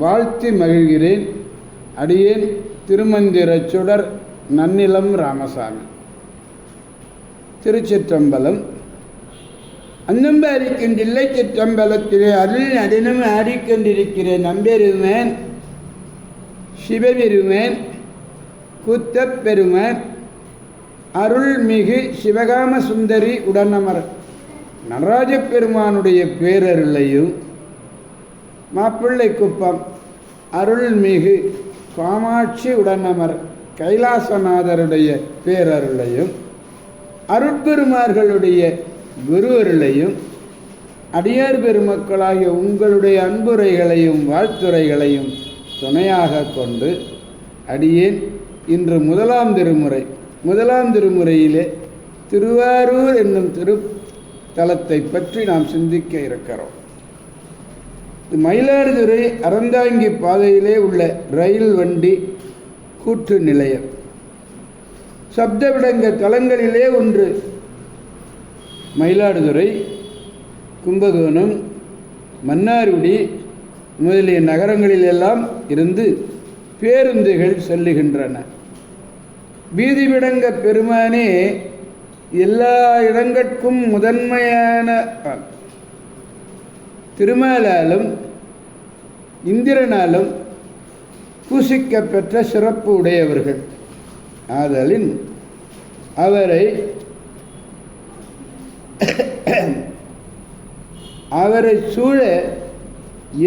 வாழ்த்தி மகிழ்கிறேன். அடியேன் திருமந்திரச் சுடர் நன்னிலம் ராமசாமி. திருச்சிற்றம்பலம். அன்னம்ப அரிக்கின்றில்லை சிற்றம்பலத்திலே அருள் நடினம் ஆடிக்கொண்டிருக்கிறேன். நம்பெருமேன் சிவபெருமேன் கூத்தப்பெருமன் அருள்மிகு சிவகாம சுந்தரி உடனமர். நடராஜ பெருமானுடைய பேரருளையும் மாப்பிள்ளை குப்பம். அருள்மிகு காமாட்சி உடனமர் கைலாசநாதருடைய பேரருளையும் அருட்பெருமார்களுடைய குருவருளையும் அடியார் பெருமக்களாகிய உங்களுடைய அன்புரைகளையும் வாழ்த்துரைகளையும் துணையாக கொண்டு அடியேன் இன்று முதலாம் திருமுறை. முதலாம் திருமுறையிலே திருவாரூர் என்னும் திரு தலத்தை பற்றி நாம் சிந்திக்க இருக்கிறோம். மயிலாடுதுறை அறந்தாங்கி பாதையிலே உள்ள ரயில் வண்டி கூற்று நிலையம். சப்தவிடங்க தலங்களிலே ஒன்று. மயிலாடுதுறை கும்பகோணம் மன்னார்குடி முதலிய நகரங்களிலெல்லாம் இருந்து பேருந்துகள் செல்லுகின்றன. வீதி விடங்க பெருமானே எல்லா இடங்கட்கும் முதன்மையான திருமாலாலும் இந்திரனாலும் பூசிக்கப்பெற்ற சிறப்பு உடையவர்கள். ஆதலின் அவரை அவரை சூழ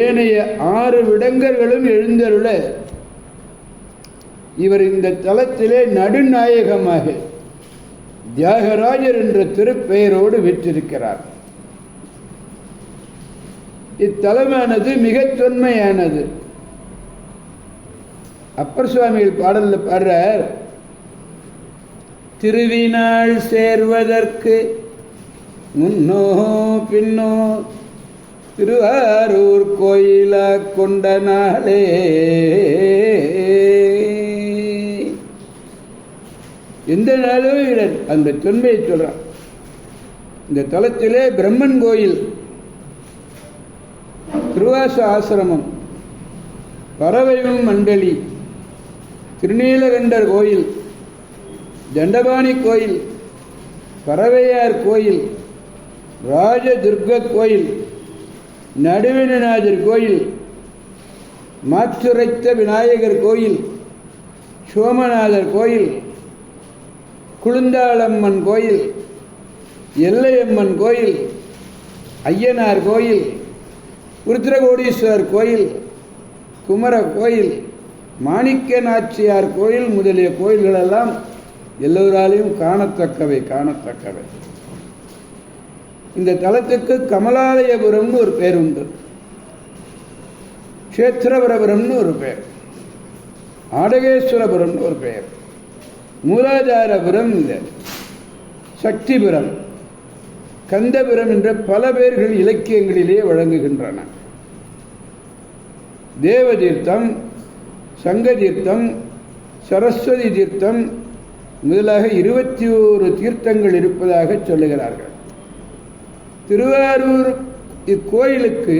ஏனைய ஆறு விடங்கர்களும் எழுந்தருள இவர் இந்த தலத்திலே நடுநாயகமாக தியாகராஜர் என்ற திருப்பெயரோடு விற்றிருக்கிறார். இத்தலமானது மிகத் தொன்மையானது அப்பர் சுவாமிகள் பாடலில் பாடுறார் திருவினாள் சேர்வதற்கு முன்னோ பின்னோ திருவாரூர் கோயில கொண்ட நாளே எந்த நாளும் இவர் அந்த தொன்மையை சொல்றான். இந்த தலத்திலே பிரம்மன் கோயில் திருவாச ஆசிரமம் பறவையும் மண்டலி. திருநீலகண்டர் கோயில். தண்டபாணி கோயில். பறவையார் கோயில். ராஜதுர்க கோயில். நடுவினநாதர் கோயில். மாற்றுரைத்த விநாயகர் கோயில். சோமநாதர் கோயில். குளுந்தாளம்மன் கோயில். எல்லையம்மன் கோயில். ஐயனார் கோயில். உருத்திரகோடீஸ்வரர் கோயில் குமர கோயில் மாணிக்க நாச்சியார் கோயில் முதலிய கோயில்களெல்லாம் எல்லோராலையும் காணத்தக்கவை காணத்தக்கவை. இந்த தலத்துக்கு கமலாலயபுரம்னு ஒரு பேர் உண்டு. கஷேத்திரபுரபுரம்னு ஒரு பேர். ஆடகேஸ்வரபுரம்னு ஒரு பெயர் மூலாதாரபுரம் இந்த. சக்திபுரம். கந்தபுரம் என்ற பல பேர்கள் இலக்கியங்களிலே வழங்குகின்றன. தேவதீர்த்தம் சங்கதீர்த்தம் சரஸ்வதி தீர்த்தம் முதலாக இருபத்தி ஓரு தீர்த்தங்கள் இருப்பதாக சொல்லுகிறார்கள். திருவாரூர் இக்கோயிலுக்கு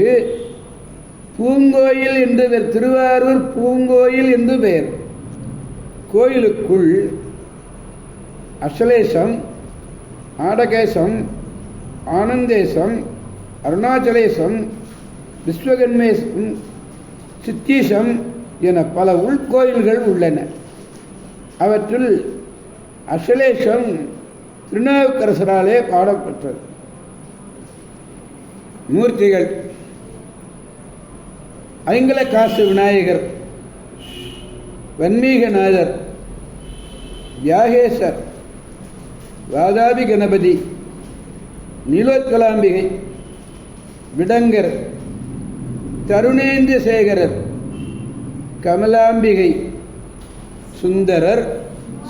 பூங்கோயில் என்று திருவாரூர் பூங்கோயில் என்று பெயர். கோயிலுக்குள் அசலேசம் ஆடகேசம் ஆனந்தேசம் அருணாச்சலேசம் விஸ்வகன்மேசம் சித்தீசம் என பல உள்கோயில்கள் உள்ளன. அவற்றுள் அசலேஷம் திருநாவுக்கரசராலே பாடப்பட்டது. மூர்த்திகள். ஐங்கல காசு விநாயகர் வன்மீகநாதர் யாகேசர் வாதாபி கணபதி நீலோத்கலாம்பிகை விடங்கர் தருணேந்திர சேகரர் கமலாம்பிகை சுந்தரர்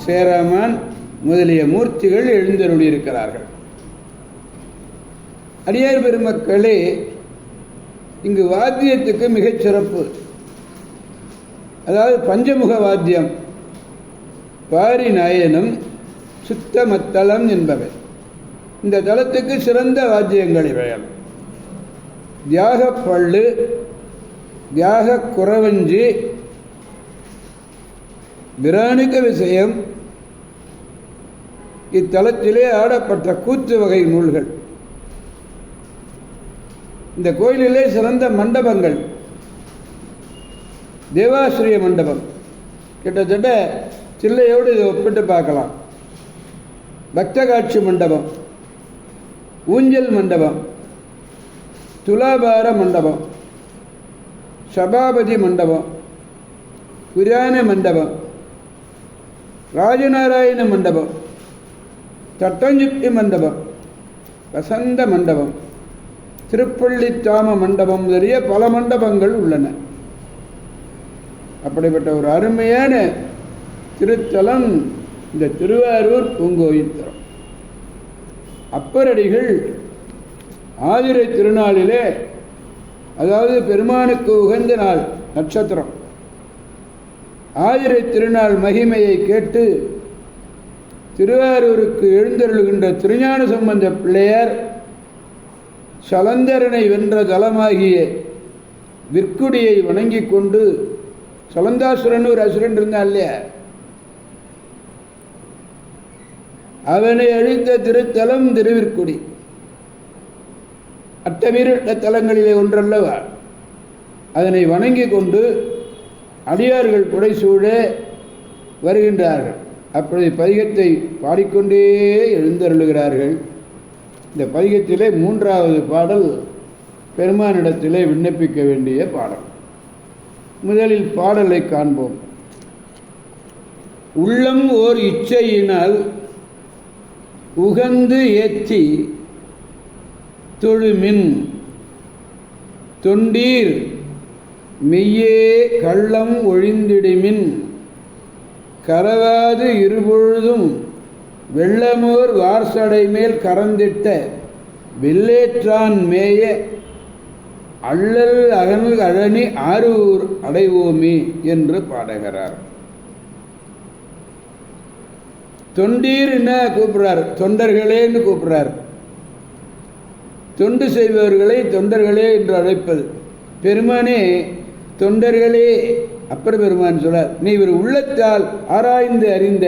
சேரமான் முதலிய மூர்த்திகள் எழுந்தருளியிருக்கிறார்கள். அடியார் பெருமக்களே இங்கு வாத்தியத்துக்கு மிகச் சிறப்பு. அதாவது பஞ்சமுக வாத்தியம் பாரி நாயனம் சுத்தமத்தலம் என்பவை. இந்த தலத்துக்கு சிறந்த வாத்தியங்கள் இவைகள் தியாகப்பள்ளு தியாக குறவஞ்சி பிராணிக விஷயம் இத்தலத்திலே ஆடப்பட்ட கூத்து வகை நூல்கள். இந்த கோயிலிலே சிறந்த மண்டபங்கள். தேவாசிரிய மண்டபம். கிட்டத்தட்ட சில்லையோடு இதை ஒப்பிட்டு பார்க்கலாம். பக்த காட்சி மண்டபம். ஊஞ்சல் மண்டபம் துலாபார மண்டபம் சபாபதி மண்டபம் புராண மண்டபம் ராஜநாராயண மண்டபம் தட்டஞ்சுத்தி மண்டபம் வசந்த மண்டபம் திருப்பள்ளித்தாம மண்டபம் முதலிய பல மண்டபங்கள் உள்ளன. அப்படிப்பட்ட ஒரு அருமையான திருத்தலம் இந்த திருவாரூர் பூங்கோயில் தரம். அப்பரடிகள் ஆதிரை திருநாளிலே அதாவது பெருமானுக்கு உகந்த நாள் நட்சத்திரம். ஆதிரை திருநாள் மகிமையை கேட்டு திருவாரூருக்கு எழுந்தருளுகின்ற திருஞான சம்பந்த பிள்ளையர் சலந்தரனை வென்ற தலமாகிய விற்குடியை வணங்கி கொண்டு சலந்தாசுரன் ஒரு அசுரன் இருந்தான் இல்லையா? அவனை அழித்த திருத்தலம் திருவிற்குடி. அட்டமீறிட்ட தலங்களிலே ஒன்றல்லவா? அதனை வணங்கி கொண்டு அடியார்கள் புடைசூழ வருகின்றார்கள். அப்படி பதிகத்தை பாடிக்கொண்டே எழுந்தருளுகிறார்கள். இந்த பதிகத்திலே மூன்றாவது பாடல் பெருமானிடத்திலே விண்ணப்பிக்க வேண்டிய பாடல். முதலில் பாடலை காண்போம். உள்ளம் ஓர் இச்சையினால் உகந்து ஏற்றி தொழுமின். தொண்டீர் மெய்யே கள்ளம் ஒழிந்திடுமின். கரவாது இருபொழுதும் வெள்ளமோர் வார்சடை மேல் கறந்திட்ட வெள்ளேற்றான் மேய அள்ளல் அகல் அழனி ஆரூர் அடைவோமே என்று பாடுகிறார். தொண்டீர் என்ன கூப்பிடுறார்? தொண்டர்களேன்னு கூப்பிடுறார். தொண்டு செய்பவர்களை தொண்டர்களே என்று அழைப்பது. பெருமானே தொண்டர்களே அப்புறம் பெருமான் சொல்றார் நீ இவர் உள்ளத்தால் ஆராய்ந்து அறிந்த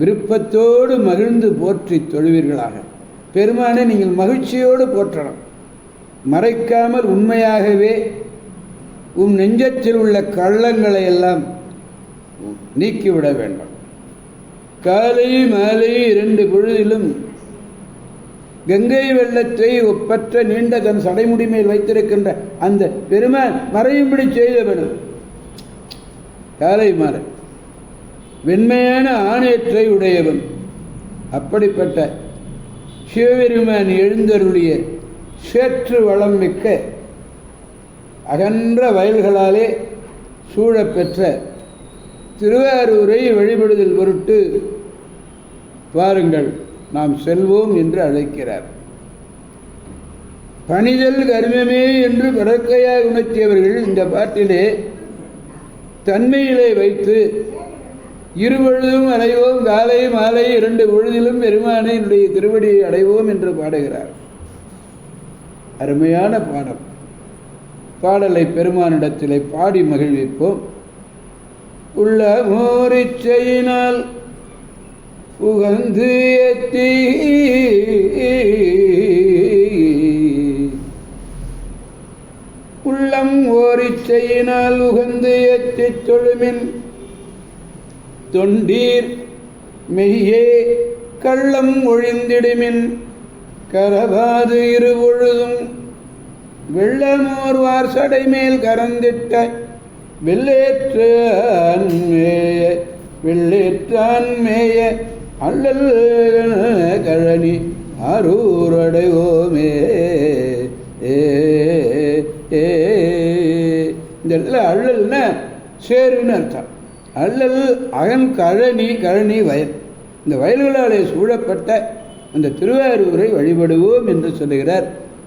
விருப்பத்தோடு மகிழ்ந்து போற்றி தொழுவீர்களாக. பெருமானை நீங்கள் மகிழ்ச்சியோடு போற்றணும். மறைக்காமல் உண்மையாகவே உன் நெஞ்சத்தில் உள்ள கள்ளங்களை எல்லாம் நீக்கிவிட வேண்டும். காலை மாலை இரண்டு பொழுதிலும் கங்கை வெள்ளத்தை ஒப்பற்ற நீண்ட தன் சடைமுடி மேல் வைத்திருக்கின்ற அந்த பெருமான் மறையும்படி செய்தவனும் காலை மாலை வெண்மையான ஆணையற்றை உடையவன். அப்படிப்பட்ட சிவபெருமான் எழுந்தருளிய சேற்று வளம் மிக்க அகன்ற வயல்களாலே சூழப்பெற்ற திருவாரூரை வழிபடுதல் பொருட்டு பாருங்கள் நாம் செல்வோம் என்று அழைக்கிறார். பணிதல் கர்மமே என்று வடக்கையாக உணர்த்தியவர்கள் இந்த பாட்டிலே தன்மையிலே வைத்து இருபொழுதும் அடைவோம் காலை மாலை இரண்டு பொழுதிலும் பெருமானை என்னுடைய திருவடியை அடைவோம் என்று பாடுகிறார். அருமையான பாடம். பாடலை பெருமானிடத்திலே பாடி மகிழ்விப்போம். உள்ள மோரிச்சையினால் உகந்து எத்தி உள்ளம் ஓரிச்சையினால் உகந்து எத்தி தொழுமின் தொண்டீர் மெய்யே கள்ளம் ஒழிந்திடுமின் கரபாது இருபொழுதும் வெள்ளமோர் வார்சடை மேல் கறந்திட்ட வெள்ளேற்றான் மேய அல்லல் கழனி அரூரடைவோமே. ஏ ஏ. இந்த இடத்துல அள்ளல்னா சேருன்னு அர்த்தம். அல்லல் அகன் கழனி கழனி வயல். இந்த வயல்களாலே சூழப்பட்ட அந்த திருவாரூரை வழிபடுவோம் என்று சொல்லுகிறார்.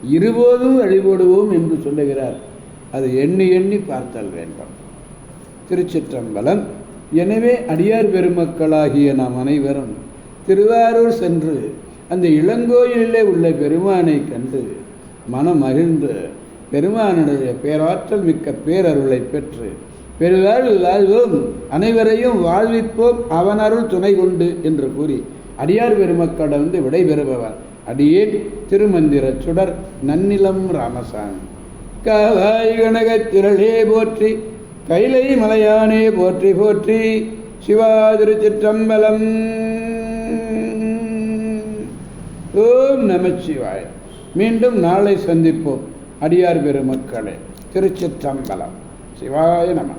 இருபோதும் வழிபடுவோம் என்று சொல்லுகிறார். அது எண்ணி எண்ணி பார்த்தல் வேண்டும். திருச்சிற்றம்பலம். எனவே அடியார் பெருமக்களாகிய நாம் அனைவரும் திருவாரூர் சென்று அந்த இளங்கோயிலே உள்ள பெருமானை கண்டு மனம் மகிழ்ந்து பெருமானுடைய பேராற்றல் மிக்க பேரருளை பெற்று பெருவாழ்வு வாழ்வோம் அனைவரையும் வாழ்விப்போம் அவனருள் துணை கொண்டு என்று கூறி அடியார் பெருமக்களிடமிருந்து விடைபெறுபவர் அடியேன் திருமந்திர சுடர் நன்னிலம் ராமசாமி. கவாய் கனகத் திரளே போற்றி கைலை மலையானே போற்றி போற்றி. சிவா திருச்சிற்றம்பலம். ஓம் நமச்சிவாய் மீண்டும் நாளை சந்திப்போம். அடியார் பெருமக்களே திருச்சிற்றம்பலம். சிவாய நம.